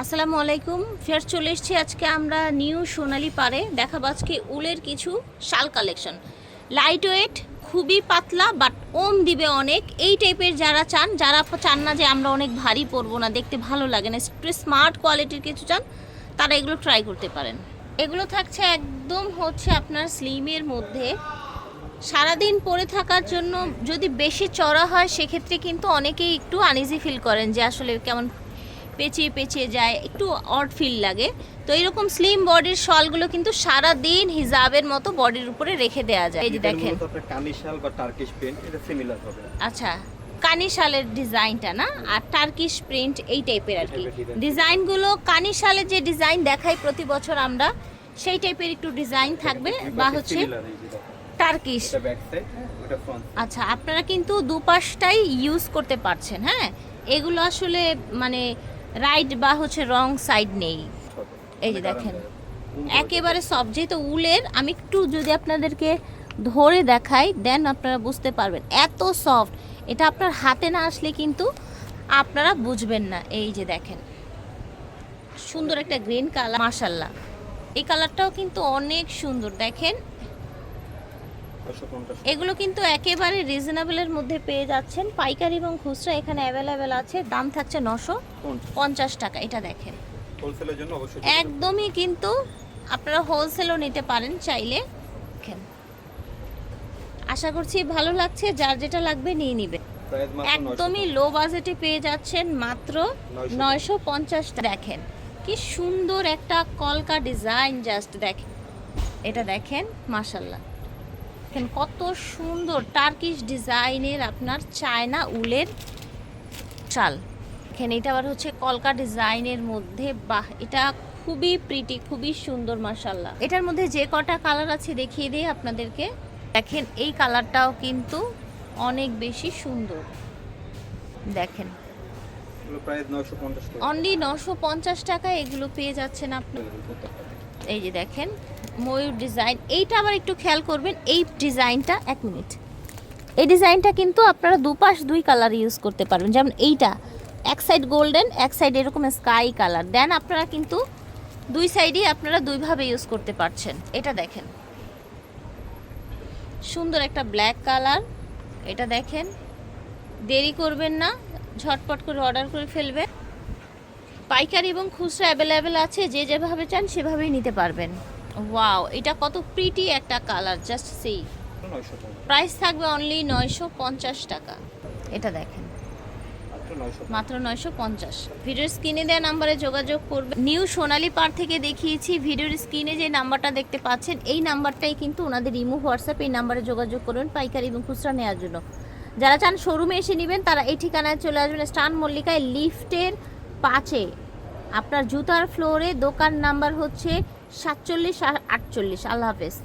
আসসালামু আলাইকুম। ফের চলে এসেছি আজকে আমরা নিউ সোনালি পারে দেখাবো আজকে উলের কিছু শাল কালেকশন। লাইট ওয়েট খুবই পাতলা বাট ওম দিবে অনেক। এই টাইপের যারা চান যারা চান না যে আমরা অনেক ভারী পরবো না, দেখতে ভালো লাগে না একটু স্মার্ট কোয়ালিটির কিছু চান, তারা এগুলো ট্রাই করতে পারেন। এগুলো থাকছে একদম হচ্ছে আপনার স্লিমের মধ্যে। সারাদিন পরে থাকার জন্য যদি বেশি চড়া হয়, সেক্ষেত্রে কিন্তু অনেকেই একটু আনইজি ফিল করেন যে আসলে কেমন পেঁচিয়ে পেঁচিয়ে যায় একটু অড ফিল লাগে। তো এরকম স্লিম বডির শলগুলো কিন্তু সারা দিন হিজাবের মতো বডির উপরে রেখে দেওয়া যায়। এই যে দেখেন। কামিশাল বা টার্কিশ এটা সিমিলার হবে। আচ্ছা কানি শালের ডিজাইনটা না? আর টার্কিশ প্রিন্ট এই টাইপের আর কি। ডিজাইনগুলো কানি শালের যে ডিজাইন দেখাই প্রতি বছর আমরা সেই টাইপের একটু ডিজাইন থাকবে বা হচ্ছে। টার্কিশ ফ্রন্ট আচ্ছা আপনারা কিন্তু দুপাশটাই ইউজ করতে পারছেন হ্যাঁ? এগুলো আসলে মানে রাইট বা হচ্ছে রং সাইড নেই। এই যে দেখেন। একেবারে সব যেহেতু উলের আমি একটু যদি আপনাদেরকে ধরে দেখাই দেন আপনারা বুঝতে পারবেন। এত সফট এটা আপনার হাতে না আসলে কিন্তু আপনারা বুঝবেন না। এই যে দেখেন। সুন্দর একটা গ্রিন কালার মাশাল্লাহ এই কালারটাও কিন্তু অনেক সুন্দর। দেখেন এগুলো কিন্তু একেবারে রিজনেবলের মধ্যে পেয়ে যাচ্ছেন। পাইকারি এবং খুচরা এখানে অ্যাভেলেবেল আছে। দাম থাকছে নশো পঞ্চাশ। টাকা এটা দেখেন। হোলসেলের জন্য অবশ্যই একদমই কিন্তু আপনারা হোলসেলও নিতে পারেন চাইলে। আশা করছি ভালো লাগছে। যার যেটা লাগবে নিয়ে নিবে। একদমই লো বাজেটে পেয়ে যাচ্ছেন মাত্র নয়শো। পঞ্চাশ দেখেন কি সুন্দর একটা কলকা ডিজাইন জাস্ট দেখেন। এটা দেখেন মাশাল্লাহ দেখেন কত সুন্দর টার্কিশ ডিজাইনের আপনার চায়না উলের শাল। এখানে এটা আবার হচ্ছে কলকা ডিজাইনের মধ্যে। বাহ এটা খুবই প্রিটি খুবই সুন্দর মাশাল্লাহ এটার মধ্যে যে কটা কালার আছে দেখিয়ে দিই আপনাদেরকে। দেখেন এই কালারটাও কিন্তু অনেক বেশি সুন্দর। দেখেন। প্রাইস 950 টাকা। অনলি নশো পঞ্চাশ টাকা এগুলো পেয়ে যাচ্ছেন আপনি। এই যে দেখেন ময়ূর ডিজাইন এইটা আবার একটু খেয়াল করবেন, এই ডিজাইনটা এক মিনিট এই ডিজাইনটা কিন্তু আপনারা দুপাশ দুই কালার ইউজ করতে পারবেন। যেমন এইটা, এক সাইড গোল্ডেন এক সাইড এরকম স্কাই কালার দেন আপনারা কিন্তু দুই সাইডই আপনারা দুইভাবে ইউজ করতে পারছেন। এটা দেখেন। সুন্দর একটা ব্ল্যাক কালার এটা দেখেন। দেরি করবেন না, ঝটপট করে অর্ডার করে ফেলবেন। পাইকারি এবং খুচরা অ্যাভেলেবেল আছে, যে যেভাবে চান সেভাবেই নিতে পারবেন। ওয়াও এটা কত প্রিটি একটা কালার জাস্ট 950 প্রাইস থাকবে অনলি নয়শো পঞ্চাশ টাকা। এটা দেখেন। মাত্র 950 নয়শো পঞ্চাশ। ভিডিওর স্ক্রিনে দেওয়া নাম্বারে যোগাযোগ করবে। নিউ সোনালি পার থেকে দেখিয়েছি ভিডিওর স্ক্রিনে যে নাম্বারটা দেখতে পাচ্ছেন এই নাম্বারটাই কিন্তু ওনাদের ইমো হোয়াটসঅ্যাপ এই নাম্বারে যোগাযোগ করবেন পাইকারি এবং খুচরা নেওয়ার জন্য। যারা চান শোরুমে এসে নেবেন তারা এই ঠিকানায় চলে আসবেন স্টান মল্লিকায় লিফটের পাঁচে। আপনার জুতার ফ্লোরে দোকান নাম্বার হচ্ছে সাতচল্লিশ আর আটচল্লিশ। আল্লাহ হাফেজ।